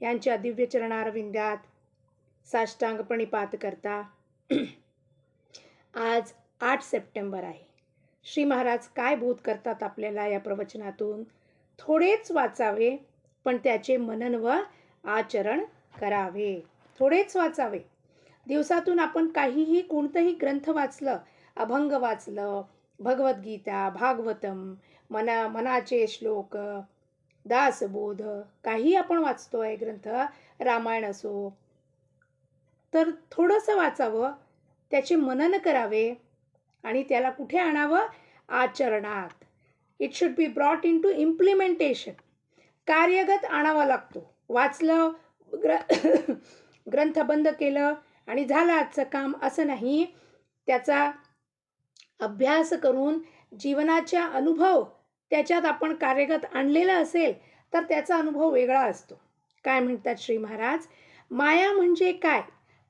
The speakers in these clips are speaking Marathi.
यांच्या दिव्य चरणारविंद्यात साष्टांगपणी पात करता. आज आठ सप्टेंबर आहे. श्री महाराज काय बोध करतात आपल्याला या प्रवचनातून? थोडेच वाचावे पण त्याचे मनन व आचरण करावे. थोडेच वाचावे. दिवसातून आपण काहीही कोणतंही ग्रंथ वाचलं अभंग वाचलं भगवद्गीता भागवतम मना मनाचे श्लोक दासबोध काही आपण वाचतो आहे ग्रंथ रामायण असो. तर थोडंसं वाचावं त्याचे मनन करावे आणि त्याला कुठे आणावं? आचरणात. It should be brought into implementation कार्यगत आणावा लागतो. वाचलं ग्र ग्रंथ बंद केलं आणि झालं आजचं काम असं नाही. त्याचा अभ्यास करून जीवनाच्या अनुभव त्याच्यात आपण कार्यगत आणलेलं असेल तर त्याचा अनुभव वेगळा असतो. काय म्हणतात श्री महाराज? माया म्हणजे काय?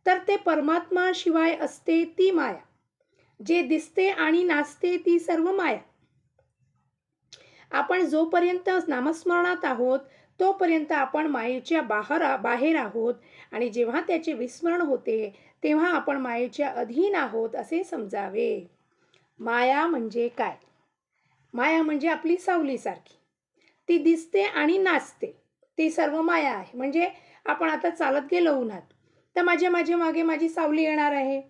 तर ते परमात्मा शिवाय असते ती माया. जे दिसते आणि नाचते ती सर्व माया. आपण जोपर्यंत नामस्मरणात आहोत तोपर्यंत आपण मायेच्या बाहेर बाहेर आहोत आणि जेव्हा त्याचे विस्मरण होते तेव्हा आपण मायेच्या अधीन आहोत असे समजावे. माया म्हणजे काय? माया म्हणजे आपली सावलीसारखी ती दिसते आणि नाचते. ती सर्व माया आहे. म्हणजे आपण आता चालत गेलो उन्हात. तर माझ्या माझ्या मागे माझी सावली येणार आहे.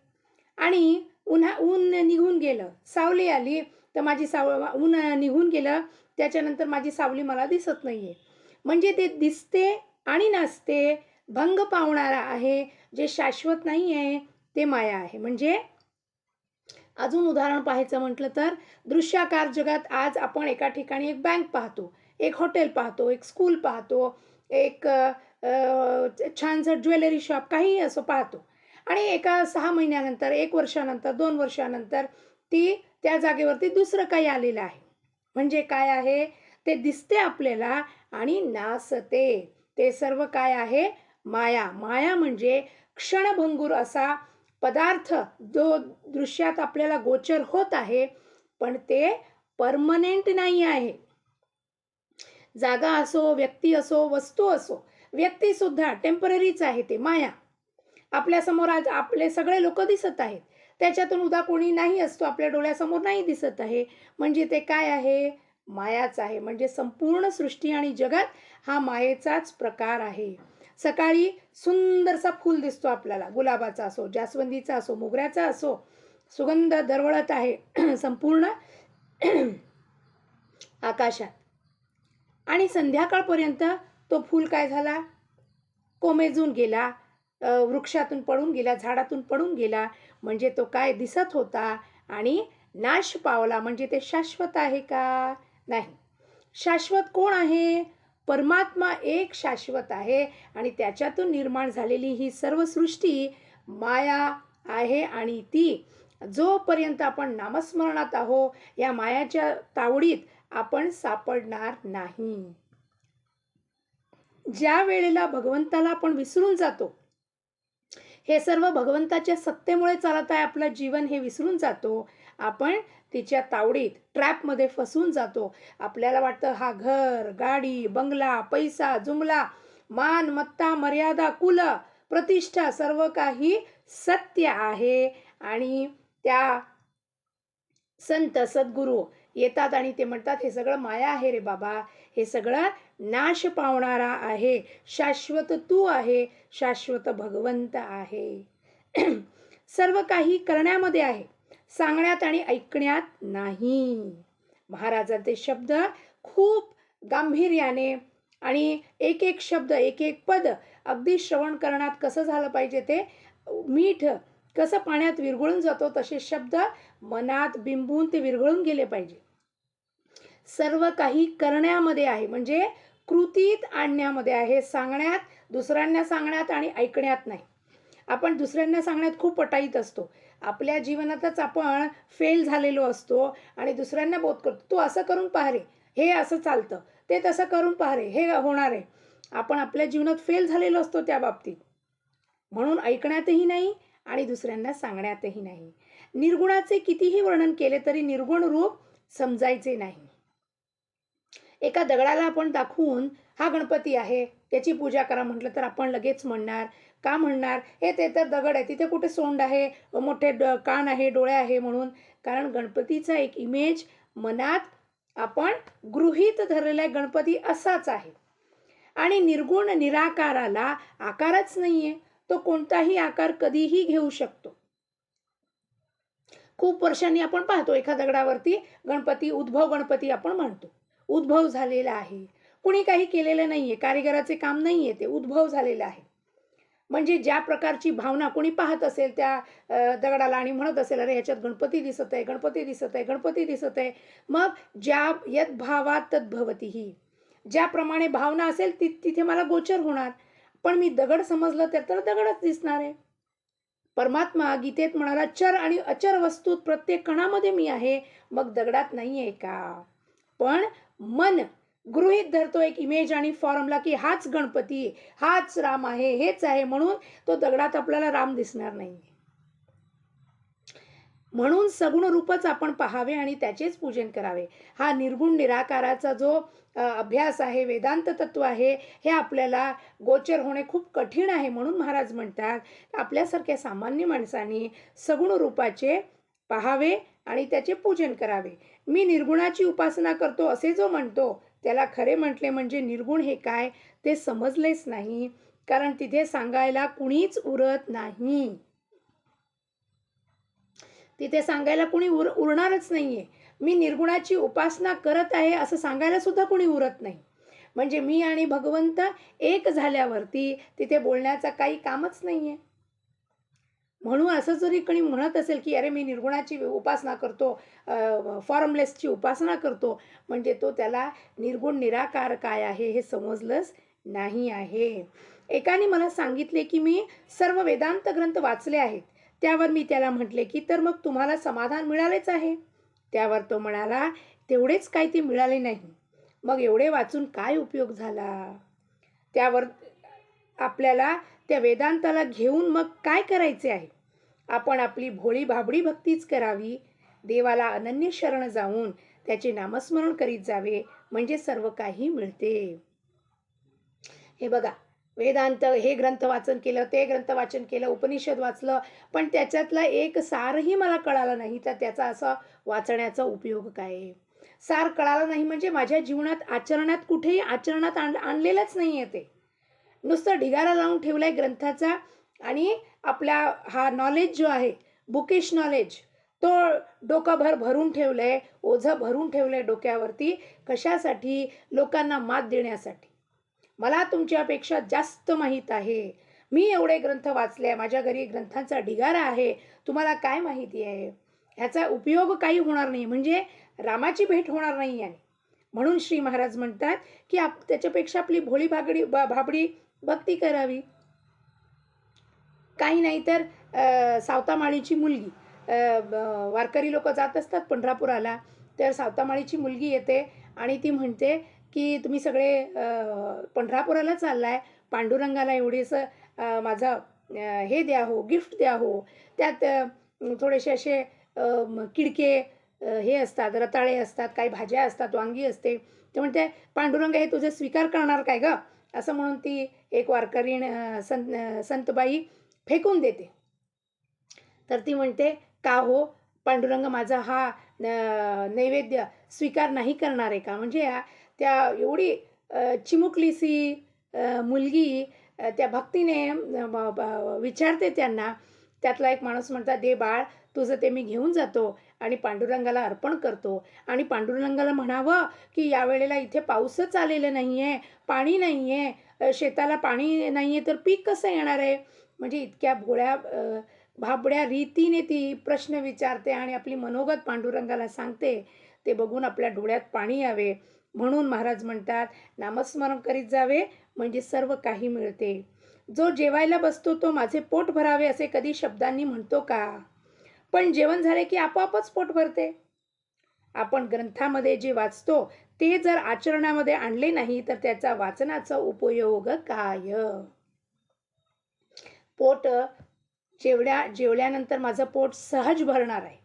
आणि उन्हा ऊन निघून गेलं. सावली आली. तर माझी साव ऊन निघून गेलं. त्याच्यानंतर माझी सावली मला दिसत नाही आहे म्हणजे ते दिसते आणि नाचते. भंग पावणारा आहे. जे शाश्वत नाही आहे ते माया आहे. म्हणजे अजून उदाहरण पाहायचं म्हटलं तर दृश्याकार जगात आज आपण एका ठिकाणी एक बँक पाहतो एक हॉटेल पाहतो एक स्कूल पाहतो एक छानसं ज्वेलरी शॉप काहीही असं पाहतो. आणि एका सहा महिन्यानंतर एक वर्षानंतर दोन वर्षानंतर ती त्या जागेवरती दुसरं काही आलेलं आहे. म्हणजे काय आहे? ते दिसते आपल्याला आणि नासते. ते सर्व काय आहे? माया. माया म्हणजे क्षणभंगूर असा पदार्थ जो दृश्यात आपल्याला गोचर होत आहे पण ते परमनेंट नाही आहे. जागा असो व्यक्ती असो वस्तू असो व्यक्ती सुद्धा टेम्पररीच आहे ते माया. आपल्यासमोर आज आपले सगळे लोक दिसत आहेत. त्याच्यातून उद्या कोणी नाही असतो आपल्या डोळ्यासमोर नाही दिसत आहे. म्हणजे ते काय आहे? मायाच आहे. म्हणजे संपूर्ण सृष्टी आणि जगात हा मायेचाच प्रकार आहे. सकाळी सुंदरसा फूल दिसतो आपल्याला. गुलाबाचा असो जास्वंदीचा असो मोगऱ्याचा असो सुगंध दरवळत आहे संपूर्ण आकाशात. आणि संध्याकाळपर्यंत तो फूल काय झाला? कोमेजून गेला वृक्षातून पडून गेला झाडातून पडून गेला. म्हणजे तो काय दिसत होता आणि नाश पावला. म्हणजे ते शाश्वत आहे का? नाही. शाश्वत कोण आहे? परमात्मा एक शाश्वत आहे आणि त्याच्यातून निर्माण झालेली ही सर्व सृष्टी माया आहे आणि ती जोपर्यंत आपण नामस्मरणात आहो या मायाच्या तावडीत आपण सापडणार नाही. ज्या वेळेला भगवंताला आपण विसरून जातो हे सर्व भगवंताच्या सत्तेमुळे चालत आहे आपलं जीवन हे विसरून जातो आपण तिच्या तावडीत ट्रॅपमध्ये फसून जातो. आपल्याला वाटतं हा घर गाडी बंगला पैसा जुमला मान मत्ता मर्यादा कुल प्रतिष्ठा सर्व काही सत्य आहे. आणि त्या संत सद्गुरू येतात आणि ते म्हणतात हे सगळं माया आहे रे बाबा. हे सगळं नाश पावणारा आहे. शाश्वत तू आहे. शाश्वत भगवंत आहे. सर्व काही करण्यामध्ये आहे. सांगण्यात आणि ऐकण्यात नाही. महाराजांचे शब्द खूप गांभीर्याने आणि एक एक शब्द एक एक पद अगदी श्रवण करण्यात कसं झालं पाहिजे ते मीठ कसं पाण्यात विरघळून जातो तसे शब्द मनात बिंबून ते विरघळून गेले पाहिजे. सर्व काही करण्यामध्ये आहे म्हणजे कृतीत आणण्यामध्ये आहे सांगण्यात दुसऱ्यांना सांगण्यात आणि ऐकण्यात नाही. आपण दुसऱ्यांना सांगण्यात खूप पटाईत असतो. आपल्या जीवनातच आपण फेल झालेलो असतो आणि दुसऱ्यांना बोध करतो. तू असं करून पाह रे. हे असं चालतं. ते तसं करून पाह रे. हे होणार आहे. आपण आपल्या जीवनात फेल झालेलो असतो त्या बाबतीत. म्हणून ऐकण्यातही नाही आणि दुसऱ्यांना सांगण्यातही नाही. निर्गुणाचे कितीही वर्णन केले तरी निर्गुण रूप समजायचे नाही. एका दगडाला आपण दाखवून हा गणपती आहे. त्याची पूजा करा म्हटलं तर आपण लगेच म्हणणार. का म्हणणार? हे ते तर दगड आहे. तिथे कुठे सोंड आहे? मोठे ड कान आहे डोळे आहे म्हणून. कारण गणपतीचा एक इमेज मनात आपण गृहीत धरलेला आहे. गणपती असाच आहे. आणि निर्गुण निराकाराला आकारच नाहीये. तो कोणताही आकार कधीही घेऊ शकतो. खूप वर्षांनी आपण पाहतो एका दगडावरती गणपती उद्भव गणपती आपण म्हणतो. उद्भव झालेला आहे. कुणी काही केलेलं नाही आहे कारिगराचे काम नाही आहे ते उद्भव झालेलं आहे. म्हणजे ज्या प्रकारची भावना कोणी पाहत असेल त्या दगडाला आणि म्हणत असेल अरे ह्याच्यात गणपती दिसत आहे गणपती दिसत आहे गणपती दिसत आहे. मग ज्या यत भावात तद्भवती ही. ज्याप्रमाणे भावना असेल ति तिथे मला गोचर होणार. पण मी दगड समजलं तर तर दगडच दिसणार आहे. परमात्मा गीतेत म्हणाला चर आणि अचर वस्तूत प्रत्येक कणामध्ये मी आहे मग दगडात नाही आहे का? पण मन गृहीत धरतो एक इमेज आणि फॉर्मला की हाच गणपती हाच राम आहे हेच आहे म्हणून तो दगडात आपल्याला राम दिसणार नाही म्हणून सगुण रूपच आपण पाहावे आणि त्याचेच पूजन करावे. हा निर्गुण निराकाराचा जो अभ्यास आहे वेदांत तत्व आहे हे आपल्याला गोचर होणे खूप कठीण आहे म्हणून महाराज म्हणतात आपल्यासारख्या सामान्य माणसांनी सगुण रूपाचे पाहावे आणि त्याचे पूजन करावे. मी निर्गुणाची उपासना करतो असे जो म्हणतो त्याला खरे म्हटले म्हणजे निर्गुण हे काय? ते समजलेच नाही. कारण तिथे सांगायला कुणीच उरत नाही. तिथे सांगायला कुणी उर उरणारच नाही आहे मी निर्गुणाची उपासना करत आहे असं सांगायला सुद्धा कुणी उरत नाही. म्हणजे मी आणि भगवंत एक झाल्यावरती तिथे बोलण्याचा काही कामच नाही आहे म्हणून असं जरी कोणी म्हणत असेल की अरे मी निर्गुणाची उपासना करतो फॉर्मलेसची उपासना करतो म्हणजे तो त्याला निर्गुण निराकार काय आहे हे समजलंच नाही आहे. एकाने मला सांगितले की मी सर्व वेदांत ग्रंथ वाचले आहेत. त्यावर मी त्याला म्हटले की तर मग तुम्हाला समाधान मिळालेच आहे. त्यावर तो म्हणाला तेवढेच काय ते मिळाले नाही. मग एवढे वाचून काय उपयोग झाला? त्यावर आपल्याला त्या वेदांताला घेऊन मग काय करायचे आहे? आपण आपली भोळी भाबडी भक्तीच करावी. देवाला अनन्य शरण जाऊन त्याचे नामस्मरण करीत जावे म्हणजे सर्व काही मिळते. हे बघा वेदांत हे ग्रंथ वाचन केलं ते ग्रंथ वाचन केलं उपनिषद वाचलं पण त्याच्यातला एक सारही मला कळाला नाही तर त्याचा असा वाचण्याचा उपयोग काय? सार कळाला नाही म्हणजे माझ्या जीवनात आचरणात कुठेही आचरणात आण आणलेलंच नाही आहे ते. नुसतं ढिगारा लावून ठेवलाय ग्रंथाचा आणि आपला हा नॉलेज जो आहे बुकिश नॉलेज तो डोकाभर भरून ठेवलं आहे ओझं भरून ठेवलं आहे डोक्यावरती कशासाठी? लोकांना मात देण्यासाठी. मला तुमच्यापेक्षा जास्त माहीत आहे. मी एवढे ग्रंथ वाचले माझ्या घरी ग्रंथांचा ढिगारा आहे तुम्हाला काय माहिती आहे? ह्याचा उपयोग काही होणार नाही म्हणजे रामाची भेट होणार नाही आहे म्हणून श्री महाराज म्हणतात की आप त्याच्यापेक्षा आपली भोळी भागडी बा भाबडी भक्ती करावी. काही नाही तर सावतामाळीची मुलगी. वारकरी लोक जात असतात पंढरापुराला तर सावतामाळीची मुलगी येते आणि ती म्हणते की तुम्ही सगळे पंढरापुराला चाललाय. पांडुरंगाला एवढेसं माझं हे द्या हो गिफ्ट द्या हो. त्यात थोडेसे असे किडके हे असतात रताळे असतात काही भाज्या असतात वांगी असते. ते म्हणते पांडुरंग हे तुझे स्वीकार करणार काय गं? असं म्हणून ती एक वारकरी संत संतबाई फेकून देते. तर ती म्हणते का हो पांडुरंग माझा हा नैवेद्य स्वीकार नाही करणार आहे का? म्हणजे त्या एवढी चिमुकलीसी मुलगी त्या भक्तीने विचारते त्यांना. त्यातला एक माणूस म्हणतात दे बाळ तुझं ते मी घेऊन जातो. आणि पांडुरंगाला अर्पण करतो. आणि पांडुरंगाला म्हणावं की यावेळेला इथे पाऊसच आलेलं नाही आहे पाणी नाही आहे शेताला पाणी नाही आहे तर पीक कसं येणार आहे? म्हणजे इतक्या भोळ्या भाबड्या रीतीने ती प्रश्न विचारते आणि आपली मनोगत पांडुरंगाला सांगते ते बघून आपल्या डोळ्यात पाणी यावे. म्हणून महाराज म्हणतात नामस्मरण करीत जावे म्हणजे सर्व काही मिळते. जो जेवायला बसतो तो माझे पोट भरावे असे कधी शब्दांनी म्हणतो का? पण जेवण झाले की आपोआपच पोट भरते. आपण ग्रंथामध्ये जे वाचतो ते जर आचरणामध्ये आणले नाही तर त्याचा वाचनाचा उपयोग काय? पोट जेवढ्या जेवल्यानंतर माझं पोट सहज भरणार आहे.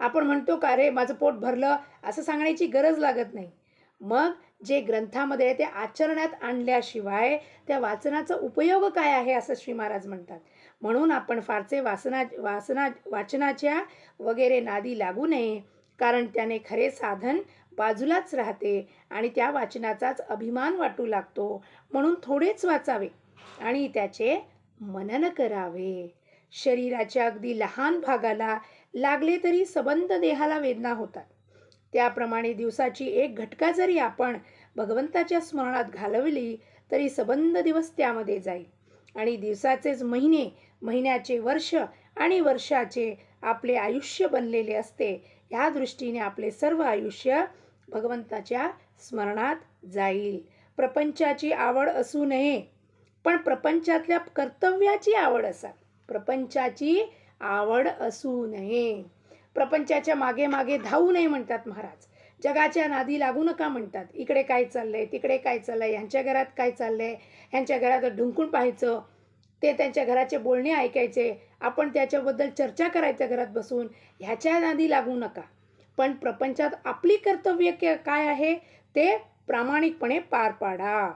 आपण म्हणतो का रे माझं पोट भरलं? असं सांगण्याची गरज लागत नाही. मग जे ग्रंथामध्ये आहे ते आचरणात आणल्याशिवाय त्या वाचनाचा उपयोग काय आहे असं श्री महाराज म्हणतात. म्हणून आपण फारसे वासना वासना वाचनाच्या वगैरे नादी लागू नये. कारण त्याने खरे साधन बाजूलाच राहते आणि त्या वाचनाचाच अभिमान वाटू लागतो. म्हणून थोडेच वाचावे आणि त्याचे मनन करावे. शरीराच्या अगदी लहान भागाला लागले तरी सबंध देहाला वेदना होतात. त्याप्रमाणे दिवसाची एक घटका जरी आपण भगवंताच्या स्मरणात घालवली तरी सबंध दिवस त्यामध्ये जाईल. आणि दिवसाचेच महिने महिन्याचे वर्ष आणि वर्षाचे आपले आयुष्य बनलेले असते. ह्या दृष्टीने आपले सर्व आयुष्य भगवंताच्या स्मरणात जाईल. प्रपंचाची आवड असू नये पण प्रपंचातल्या कर्तव्याची आवड असा. प्रपंचाची आवड असू नये. प्रपंचाच्या मागे मागे धावू नये म्हणतात महाराज. जगाच्या नादी लागू नका म्हणतात. इकडे काय चाललंय तिकडे काय चाललंय ह्यांच्या घरात काय चाललंय ह्यांच्या घरात ढुंकून पाहायचं ते त्यांच्या घराचे बोलणे ऐकायचे आपण त्याच्याबद्दल चर्चा करायच्या घरात बसून ह्याच्या नादी लागू नका. पण प्रपंचात आपली कर्तव्य काय आहे ते प्रामाणिकपणे पार पाडा.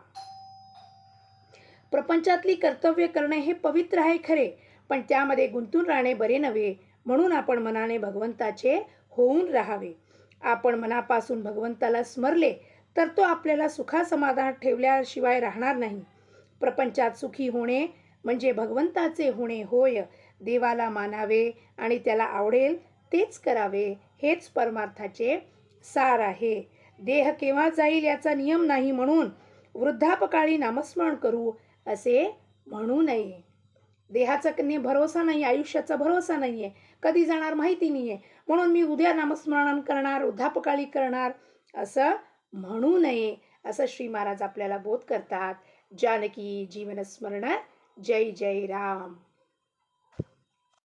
प्रपंचातली कर्तव्य करणे हे पवित्र आहे खरे पण त्यामध्ये गुंतून राहणे बरे नव्हे म्हणून आपण मनाने भगवंताचे होऊन राहावे. आपण मनापासून भगवंताला स्मरले तर तो आपल्याला सुखासमाधान ठेवल्याशिवाय राहणार नाही. प्रपंचात सुखी होणे म्हणजे भगवंताचे होणे होय. देवाला मानावे आणि त्याला आवडेल तेच करावे हेच परमार्थाचे सार आहे. देह केव्हा जाईल याचा नियम नाही म्हणून वृद्धापकाळी नामस्मरण करू असे म्हणू नये. देहाचा कधी भरोसा नाही आयुष्याचा भरोसा नाही आहे कधी जाणार माहिती नाही आहे म्हणून मी उद्या नामस्मरण करणार वृद्धापकाळी करणार असं म्हणू नये असं श्री महाराज आपल्याला बोध करतात. जानकी जीवनस्मरण जय जय राम.